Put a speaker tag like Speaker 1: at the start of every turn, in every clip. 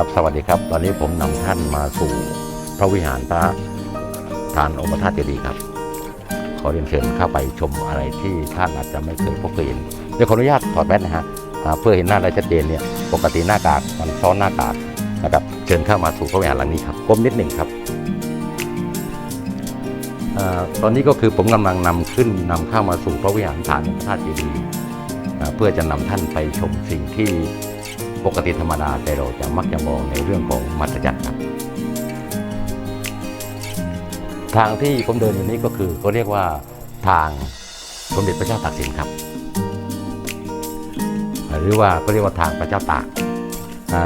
Speaker 1: ครับสวัสดีครับ ตอนนี้ผมนำท่านมาสู่พระวิหารพระทานองค์พระธาตุเจดีย์ครับ ขอเรียนเชิญเข้าไปชมอะไรที่ท่านอาจจะไม่เคยพบเคยเห็นเดี๋ยวขออนุญาตถอดแว่นนะฮะเพื่อเห็นหน้าได้ชัดเจนเนี่ยปกติหน้ากากมันซ้อนหน้ากากนะครับเชิญเข้ามาสู่พระวิหารหลังนี้ครับก้มนิดหนึ่งครับอตอนนี้ก็คือผมกำลังนำขึ้นนำเข้ามาสู่พระวิหารฐานองค์พระธาตุเจดีย์เพื่อจะนำท่านไปชมสิ่งที่ ปกติธรรมดาแต่เราจะมักจะมองในเรื่องของมหัศจรรย์ครับ ทางที่ผมเดินอยู่นี้ก็คือเขาเรียกว่าทางสมเด็จพระเจ้าตากสินครับ หรือว่าก็เรียกว่าทางพระเจ้าตาก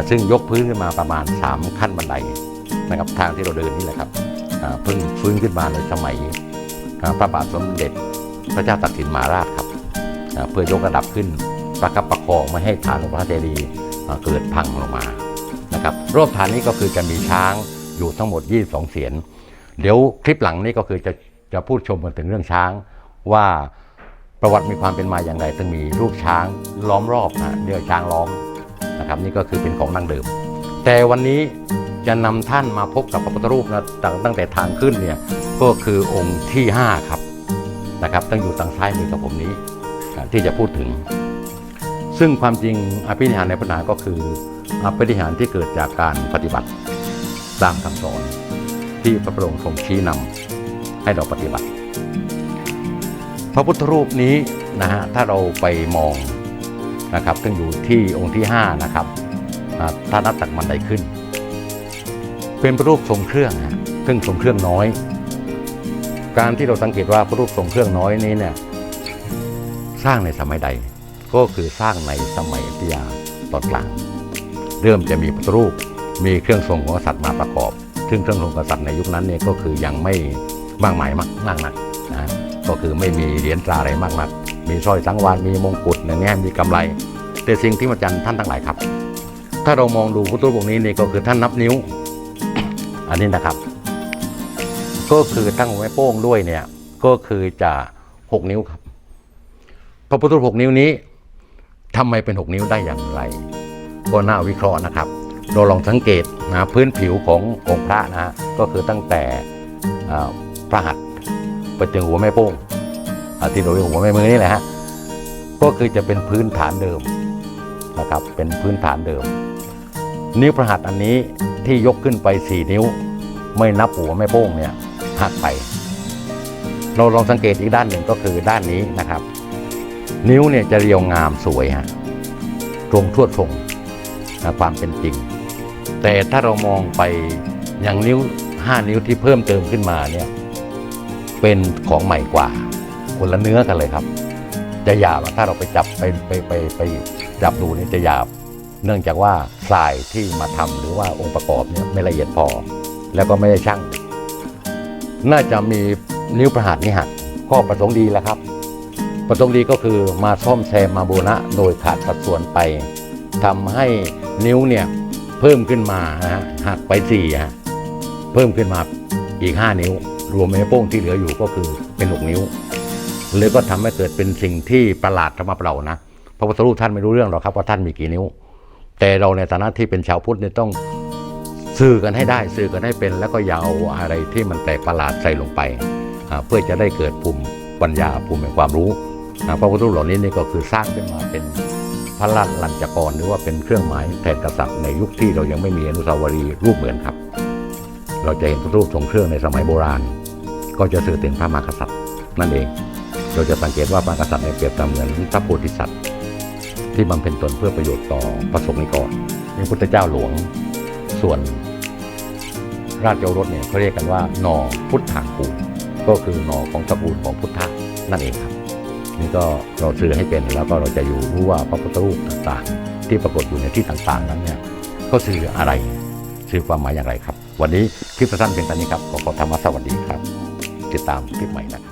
Speaker 1: ซึ่งยกพื้นขึ้นมาประมาณ 3 ขั้นบันไดนะครับทางที่เราเดินนี่แหละครับเพิ่งฟื้นขึ้นมาในสมัยพระบาทสมเด็จพระเจ้าตากสินมหาราชครับเพื่อยกระดับขึ้นประคับประคองไม่ให้ฐานองพระเจดีย์ เกิดพังลงมานะครับรอบฐานนี้ก็คือจะมีช้างอยู่ทั้งหมด 22 เสียน เดี๋ยวคลิปหลังนี้ก็คือจะจะพูดชมกันถึงเรื่องช้าง ว่าประวัติมีความเป็นมาอย่างไรถึงมีรูปช้างล้อมรอบนะเรียกช้างล้อมนะครับนี่ก็คือเป็นของดั้งเดิม แต่วันนี้จะนำท่านมาพบกับพระพุทธรูปนะตั้งตั้งแต่ทางขึ้นเนี่ยก็คือองค์ที่ 5 ครับนะครับตั้งอยู่ทางซ้ายมือกับผมนี้ที่จะพูดถึง ซึ่งความจริงอภินิหารในปัญหาก็คืออภินิหารที่เกิดจากการปฏิบัติตามคำสอน ที่พระพุทธองค์ทรงชี้นำให้เราปฏิบัติ พระพุทธรูปนี้นะฮะถ้าเราไปมองนะครับซึ่งอยู่ที่องค์ที่ 5 นะครับถ้านับจากบันไดขึ้น เป็นพระรูปทรงเครื่องฮะซึ่งทรงเครื่องน้อย การที่เราสังเกตว่าพระรูปทรงเครื่องน้อยนี้เนี่ยสร้างในสมัยใด ก็คือสร้างในสมัยอยุธยาตอนกลาง เริ่มจะมีพระรูปมีเครื่องทรงของกษัตริย์มาประกอบ ซึ่งเครื่องทรงกษัตริย์ในยุคนั้นเนี่ยก็คือยังไม่มากมายมากมากนักนะก็คือไม่มีเหรียญตราอะไรมากนัก มีสร้อยสังวานมีมงกุฎอย่างเงี้ยมีกำไร แต่สิ่งที่มาจันท่านทั้งหลายครับ ถ้าเรามองดูพุทธรูปองค์นี้นี่ก็คือท่านนับนิ้ว อันนี้นะครับ ก็คือตั้งหัวแม่โป้งด้วยเนี่ยก็คือจะหกนิ้วครับพระพุทธรูปหกนิ้วนี้ ทำไมเป็นหกนิ้วได้อย่างไร ก็น่าวิเคราะห์นะครับ เราลองสังเกตนะพื้นผิวขององค์พระนะฮะก็คือตั้งแต่พระหัตถ์ไปถึงหัวแม่โป้งที่เราเรียกหัวแม่มือนี่แหละฮะก็คือจะเป็นพื้นฐานเดิมนะครับเป็นพื้นฐานเดิม นิ้วพระหัตถ์อันนี้ที่ยกขึ้นไป 4 นิ้ว ไม่นับหัวแม่โป้งเนี่ยหักไป เราลองสังเกตอีกด้านหนึ่งก็คือด้านนี้นะครับ นิ้วเนี่ยจะเรียวงามสวยฮะตรงทั่วตรงนะความเป็นจริง แต่ถ้าเรามองไปอย่างนิ้ว5นิ้วที่เพิ่มเติมขึ้นมาเนี่ยเป็นของใหม่กว่า คนละเนื้อกันเลยครับ จะหยาบถ้าเราไปจับไปไปไปไปจับดูนี่จะหยาบ เนื่องจากว่าทรายที่มาทำหรือว่าองค์ประกอบเนี่ยไม่ละเอียดพอ แล้วก็ไม่ได้ช่างน่าจะมีนิ้วประหัตนี่หักก็ประสงค์ดีแล้วครับ ประสงค์ดีก็คือมาซ่อมแซมมาบูรณะโดยขาดสัดส่วนไปทำให้นิ้วเนี่ยเพิ่มขึ้นมาฮะหักไปสี่ฮะเพิ่มขึ้นมาอีก 5 นิ้ว รวมในโป้งที่เหลืออยู่ก็คือเป็น6นิ้วเลยก็ทำให้เกิดเป็นสิ่งที่ประหลาดสำหรับเรานะพระพุทธรูปท่านไม่รู้เรื่องหรอกครับว่าท่านมีกี่นิ้ว แต่เราในฐานะที่เป็นชาวพุทธเนี่ยต้องสื่อกันให้ได้สื่อกันให้เป็น แล้วก็อย่าเอาอะไรที่มันแปลกประหลาดใส่ลงไป เพื่อจะได้เกิดภูมิปัญญาภูมิแห่งความรู้ นะพระพุทธรูปเหล่านี้นี่ก็คือสร้างขึ้นมาเป็นพระราชลัญจกรหรือว่าเป็นเครื่องหมายแทนกษัตริย์ในยุคที่เรายังไม่มีอนุสาวรีย์รูปเหมือนครับ เราจะเห็นพระรูปทรงเครื่องในสมัยโบราณ ก็จะสื่อถึงพระมหากษัตริย์นั่นเอง เราจะสังเกตว่าพระมหากษัตริย์ในเปรียบเสมือนพระโพธิสัตว์ ที่บำเพ็ญตนเพื่อประโยชน์ต่อพระสงฆ์นิกรนี่พุทธเจ้าหลวงส่วน ราชโอรสเนี่ยเขาเรียกกันว่าหนอพุทธาคูก็คือหนอของตระกูลของพุทธะนั่นเองครับ นี่ก็เราซื้อให้เป็นแล้วก็เราจะอยู่รู้ว่าพระพุทธรูปต่างๆ ที่ปรากฏอยู่ในที่ต่างๆนั้นเนี่ยเขาสื่ออะไรสื่อความหมายอย่างไรครับ วันนี้คลิปสั้นเพียงเท่านี้ครับขอขอธรรมะสวัสดีครับ ติดตามคลิปใหม่นะครับ